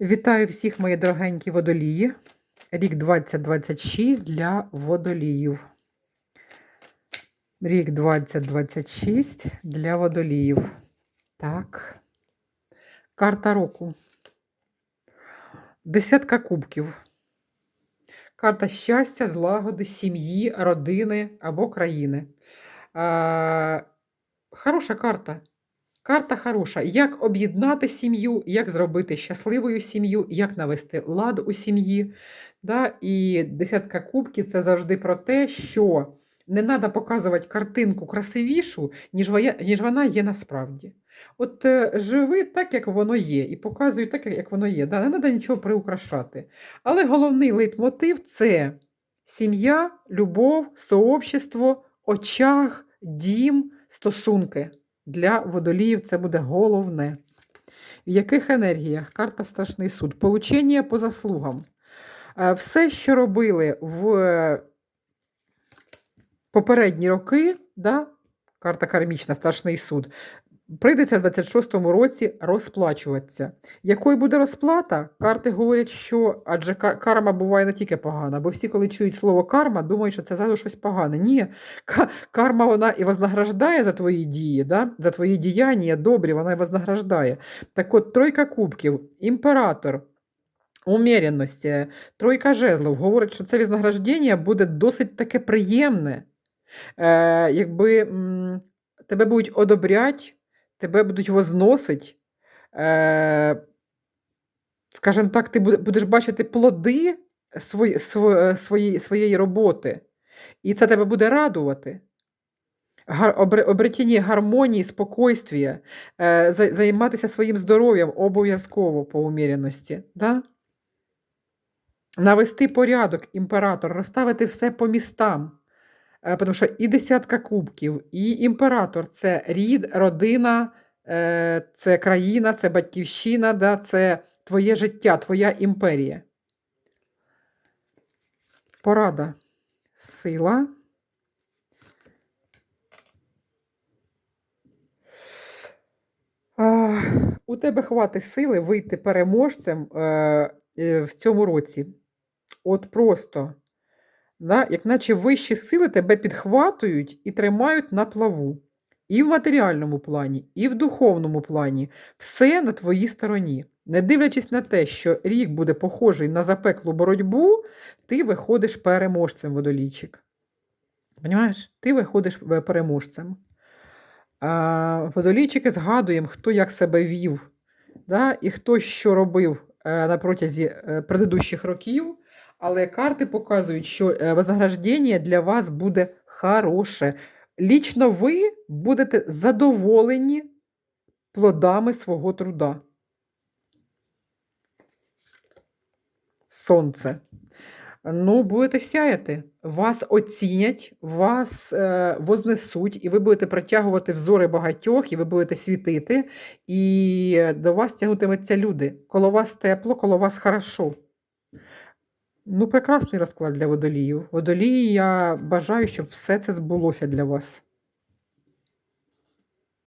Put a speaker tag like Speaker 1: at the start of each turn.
Speaker 1: Вітаю всіх, мої дорогенькі водолії. Рік 2026 для водоліїв. Рік 2026 для водоліїв. Так. Карта року. Десятка кубків. Карта щастя, злагоди, сім'ї, родини або країни. А, хороша карта. Карта хороша. Як об'єднати сім'ю, як зробити щасливою сім'ю, як навести лад у сім'ї. Да? І десятка кубків це завжди про те, що не треба показувати картинку красивішу, ніж ніж вона є насправді. От е, живи так, як воно є, і показуй так, як воно є. Да? Не треба нічого приукрашати. Але головний лейтмотив це сім'я, любов, сообщество, очаг, дім, стосунки. Для водоліїв це буде головне. В яких енергіях? Карта Страшний суд. Получення по заслугам. Е, Все, що робили в е, попередні роки, да? карта кармічна, Страшний суд, прийдеться в 26-му році розплачуватися. Якою буде розплата? Карти говорять, що адже карма буває не тільки погана, бо всі, коли чують слово карма, думають, що це зразу щось погане. Ні, карма вона і вознаграждає за твої дії, да? за твої діяння добрі, вона і вознаграждає. Так от, тройка кубків, імператор. Уміряності, тройка жезлов говорить, що це вознаграждення буде досить таке приємне. Е, якби м, тебе будуть одобрять, тебе будуть возносить. Е, скажімо так, ти будеш бачити плоди свої, свої, своєї роботи, і це тебе буде радувати. Обретіння гармонії, спокойствія, е, займатися своїм здоров'ям обов'язково по уміряності. Да? Навести порядок, імператор, розставити все по містам. Е, Тому що і десятка кубків, і імператор це рід, родина, е, це країна, це батьківщина, да, це твоє життя, твоя імперія. Порада. Сила. У тебе хватить сили вийти переможцем е, в цьому році. От просто. Да? Як наче вищі сили тебе підхватують і тримають на плаву. І в матеріальному плані, і в духовному плані. Все на твоїй стороні. Не дивлячись на те, що рік буде похожий на запеклу боротьбу, ти виходиш переможцем, водолійчик. Понімаєш? Ти виходиш е, переможцем. А, водолійчики згадуємо, хто як себе вів, да? і хто що робив е, на протязі е, предыдущих років. Але карти показують, що е, вознаграждення для вас буде хороше. Лічно ви будете задоволені плодами свого труда. Сонце. Ну, будете сяяти, вас оцінять, вас е, вознесуть, і ви будете притягувати взори багатьох, і ви будете світити, і до вас тягнутимуться люди. Коло вас тепло, коло вас хорошо. Ну, прекрасний розклад для водоліїв. Водолії, я бажаю, щоб все це збулося для вас.